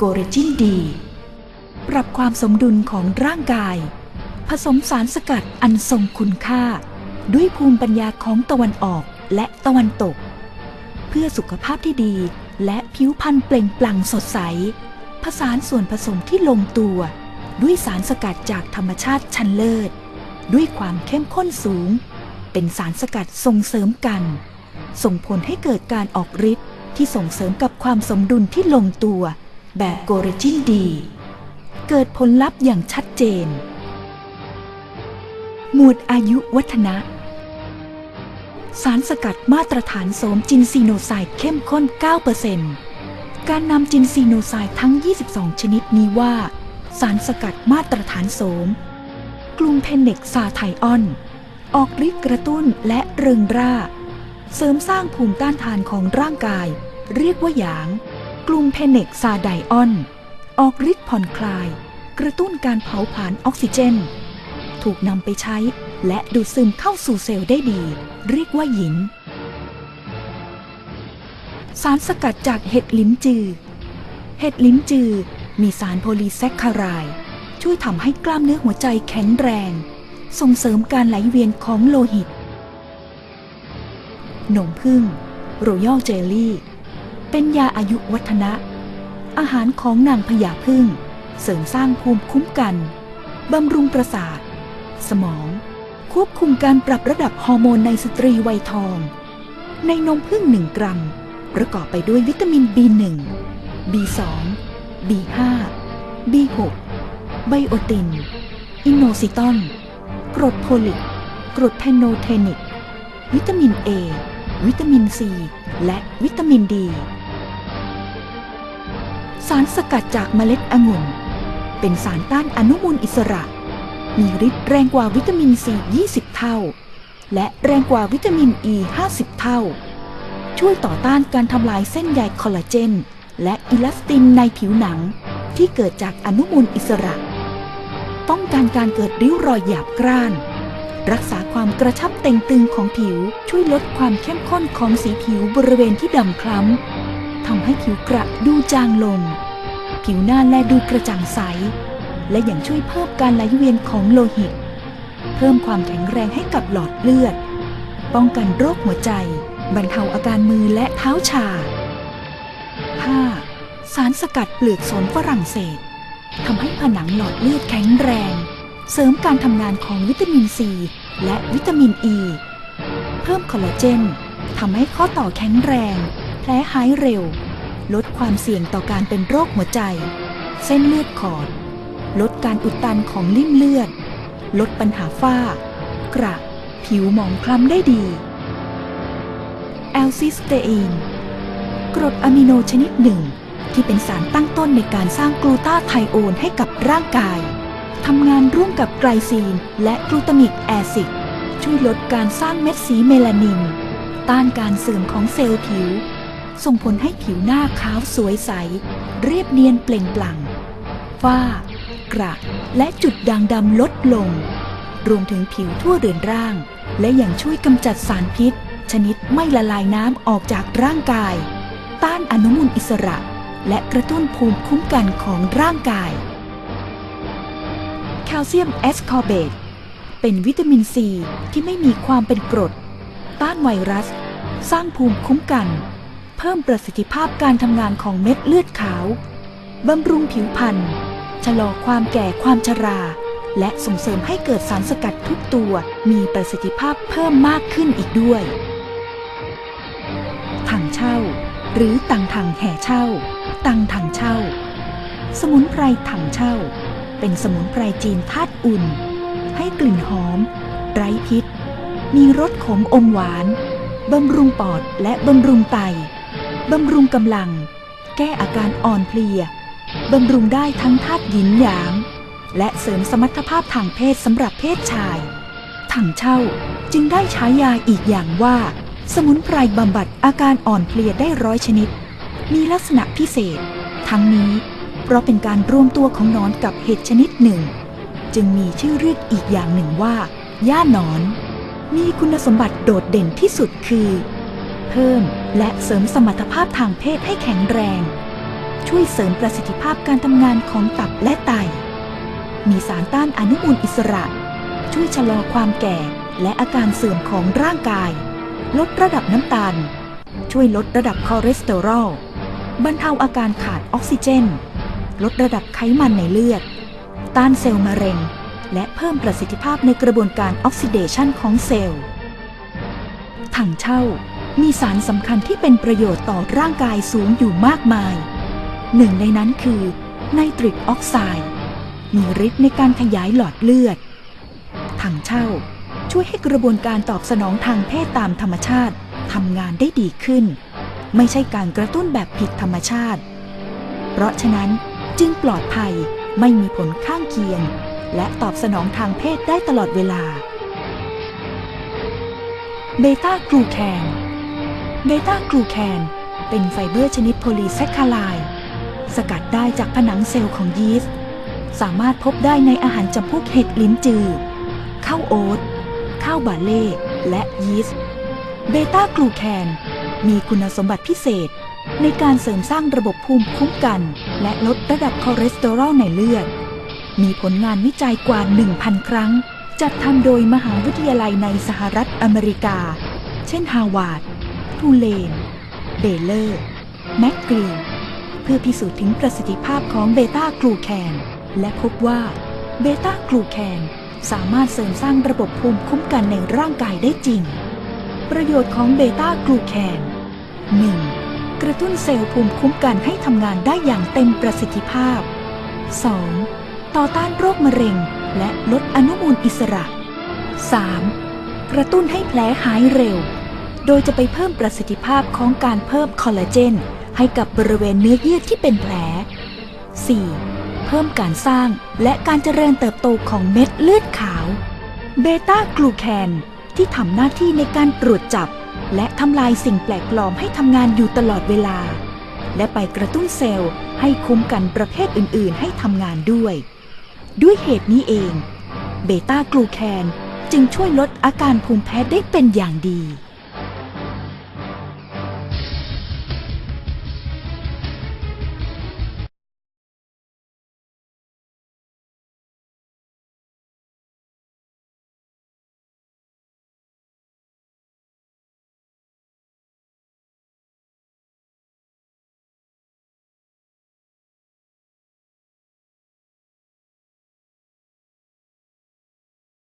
โกเรจินดี ปรับความสมดุลของร่างกาย ผสมสารสกัดอันทรงคุณค่า ด้วยภูมิปัญญาของตะวันออกและตะวันตก เพื่อสุขภาพที่ดีและผิวพรรณเปล่งปลั่งสดใส ผสานส่วนผสมที่ลงตัว ด้วยสารสกัดจากธรรมชาติชั้นเลิศ ด้วยความเข้มข้นสูง เป็นสารสกัดส่งเสริมกัน ส่งผลให้เกิดการออกฤทธิ์ที่ส่งเสริมกับความสมดุลที่ลงตัว แบบโกเรจินดี เกิดผลลัพธ์อย่างชัดเจน หมวดอายุวัฒนะ สารสกัดมาตรฐานโสมจินซีโนไซด์เข้มข้น 9%การนำจินซีโนไซด์ทั้ง 22 ชนิดนี้ว่า สารสกัดมาตรฐานโสม กลุ่มเพนเนกซาไทออน ออกฤทธิ์กระตุ้นและเริงร่า เสริมสร้างภูมิต้านทานของร่างกาย เรียกว่าหยาง กลุ่มเพนเนกซาไดออน ออกฤทธิ์ผ่อนคลาย กระตุ้นการเผาผลาญออกซิเจน ถูกนำไปใช้และดูดซึมเข้าสู่เซลล์ได้ดี เรียกว่าหยิน สารสกัดจากเห็ดลิ้นจือ เห็ดลิ้นจือมีสารโพลีแซคคาราย ช่วยทำให้กล้ามเนื้อหัวใจแข็งแรง ส่งเสริมการไหลเวียนของโลหิตหนมพึ่งโรยัลเจลลี่ เป็นยาอายุวัฒนะ อาหารของนางพญาพึ่ง เสริมสร้างภูมิคุ้มกัน บำรุงประสาท สมอง ควบคุมการปรับระดับฮอร์โมนในสตรีวัยทอง ในนมพึ่ง1กรัม ประกอบไปด้วยวิตามิน B1 B2 B5 B6 ไบโอติน อินโนซิตอน กรดโพลิก กรดแพโนเทนิก วิตามิน A วิตามิน C และวิตามิน D สารสกัดจากเมล็ดองุ่น เป็นสารต้านอนุมูลอิสระ มีฤทธิ์แรงกว่าวิตามิน C 20 เท่า และแรงกว่าวิตามินอ E 50 เท่า ช่วยต่อต้านการทำลายเส้นใยคอลลาเจน และอิลาสตินในผิวหนังที่เกิดจากอนุมูลอิสระ ป้องกันการเกิดริ้วรอยหยาบกร้าน รักษาความกระชับเต่งตึงของผิวช่วยลดความเข้มข้นของสีผิวบริเวณที่ดำคล้ำ ทำให้ผิวกระดูจางลง ผิวหน้าแลดูกระจ่างใส และยังช่วยเพิ่มการไหลเวียนของโลหิต เพิ่มความแข็งแรงให้กับหลอดเลือด ป้องกันโรคหัวใจ บรรเทาอาการมือและเท้าชา 5. สารสกัดเปลือกสนฝรั่งเศสทำให้ผนังหลอดเลือดแข็งแรง เสริมการทำงานของวิตามินซี และวิตามินอ e, ีเพิ่มคอลลาเจนทำให้ข้อต่อแข็งแรง ลหายเร็ว ลดความเสี่ยงต่อการเป็นโรคหัวใจ เส้นเลือดขอด ลดการอุดตันของลิ่มเลือด ลดปัญหาฝ้ากระ ผิวหมองคล้ำได้ดี แอลซิสเตอีน กรดอะมิโนชนิดหนึ่ง ที่เป็นสารตั้งต้นในการสร้างกลูตาไทโอนให้กับร่างกายทำงานร่วมกับไกลซีน และกลูตามิกแอซิดช่วยลดการสร้างเม็ดสีเมลานิน ต้านการเสื่อมของเซลล์ผิว ส่งผลให้ผิวหน้าขาวสวยใส เรียบเนียนเปล่งปลั่ง ฝ้า กระ และจุดด่างดำลดลง รวมถึงผิวทั่วเรือนร่าง และยังช่วยกำจัดสารพิษ ชนิดไม่ละลายน้ำออกจากร่างกาย ต้านอนุมูลอิสระ และกระตุ้นภูมิคุ้มกันของร่างกาย แคลเซียมแอสคอเบตเป็นวิตามินซีที่ไม่มีความเป็นกรด ต้านไวรัส สร้างภูมิคุ้มกัน เพิ่มประสิทธิภาพการทำงานของเม็ดเลือดขาว บำรุงผิวพรรณ ชะลอความแก่ความชรา และส่งเสริมให้เกิดสารสกัดทุกตัวมีประสิทธิภาพเพิ่มมากขึ้นอีกด้วย ถังเช่า หรือตังถังแห่เช่า ตังถังเช่า สมุนไพรถังเช่า เป็นสมุนไพรจีนธาตุอุ่น ให้กลิ่นหอม ไร้พิษ มีรสขมอมหวานบำรุงปอดและบำรุงไต บำรุงกำลัง แก้อาการอ่อนเพลีย บำรุงได้ทั้งธาตุหยินหยาง และเสริมสมรรถภาพทางเพศสำหรับเพศชาย ถังเช่าจึงได้ฉายาอีกอย่างว่า สมุนไพรบำบัดอาการอ่อนเพลียได้ร้อยชนิด มีลักษณะพิเศษ ทั้งนี้เพราะเป็นการรวมตัวของนอนกับเห็ดชนิดหนึ่ง จึงมีชื่อเรียกอีกอย่างหนึ่งว่า ย่าหนอน มีคุณสมบัติโดดเด่นที่สุดคือ เพิ่ม และเสริมสมรรถภาพทางเพศให้แข็งแรง ช่วยเสริมประสิทธิภาพการทำงานของตับและไต มีสารต้านอนุมูลอิสระ ช่วยชะลอความแก่และอาการเสื่อมของร่างกาย ลดระดับน้ำตาล ช่วยลดระดับคอเลสเตอรอล บรรเทาอาการขาดออกซิเจน ลดระดับไขมันในเลือด ต้านเซลล์มะเร็ง และเพิ่มประสิทธิภาพในกระบวนการออกซิเดชันของเซลล์ถังเช่า มีสารสำคัญที่เป็นประโยชน์ต่อร่างกายสูงอยู่มากมาย หนึ่งในนั้นคือไนตริกออกไซด์ มีฤทธิ์ในการขยายหลอดเลือด ถังเช่าช่วยให้กระบวนการตอบสนองทางเพศตามธรรมชาติทำงานได้ดีขึ้น ไม่ใช่การกระตุ้นแบบผิดธรรมชาติ เพราะฉะนั้นจึงปลอดภัยไม่มีผลข้างเคียง และตอบสนองทางเพศได้ตลอดเวลา เบต้ากลูแคน เบต้ากลูแคนเป็นไฟเบอร์ชนิดโพลีแซคคาไลสกัดได้จากผนังเซลล์ของยีสต์ สามารถพบได้ในอาหารจำพวกเห็ดลิ้นจือ ข้าวโอ๊ต ข้าวบาเล่และยีสต์ เบต้ากลูแคนมีคุณสมบัติพิเศษ ในการเสริมสร้างระบบภูมิคุ้มกัน และลดระดับคอเลสเตอรอลในเลือด มีผลงานวิจัยกว่า 1,000 ครั้ง จัดทำโดยมหาวิทยาลัยในสหรัฐอเมริกา เช่นฮาวาด ทูเลน เบเลอร์ แมกกรีน เพื่อพิสูจน์ถึงประสิทธิภาพของเบต้ากลูแคน และพบว่าเบต้ากลูแคนสามารถเสริมสร้างระบบภูมิคุ้มกันในร่างกายได้จริง ประโยชน์ของเบต้ากลูแคน 1. กระตุ้นเซลล์ภูมิคุ้มกันให้ทำงานได้อย่างเต็มประสิทธิภาพ 2. ต่อต้านโรคมะเร็งและลดอนุมูลอิสระ 3. กระตุ้นให้แผลหายเร็ว โดยจะไปเพิ่มประสิทธิภาพของการเพิ่มคอลลาเจน ให้กับบริเวณเนื้อเยื่อที่เป็นแผล 4. เพิ่มการสร้างและการเจริญเติบโตของเม็ดเลือดขาว เบต้ากลูแคนที่ทำหน้าที่ในการตรวจจับ และทำลายสิ่งแปลกปลอมให้ทำงานอยู่ตลอดเวลา และไปกระตุ้นเซลล์ให้คุ้มกันประเภทอื่น ๆ ให้ทำงานด้วย ด้วยเหตุนี้เอง เบต้ากลูแคนจึงช่วยลดอาการภูมิแพ้ได้เป็นอย่างดี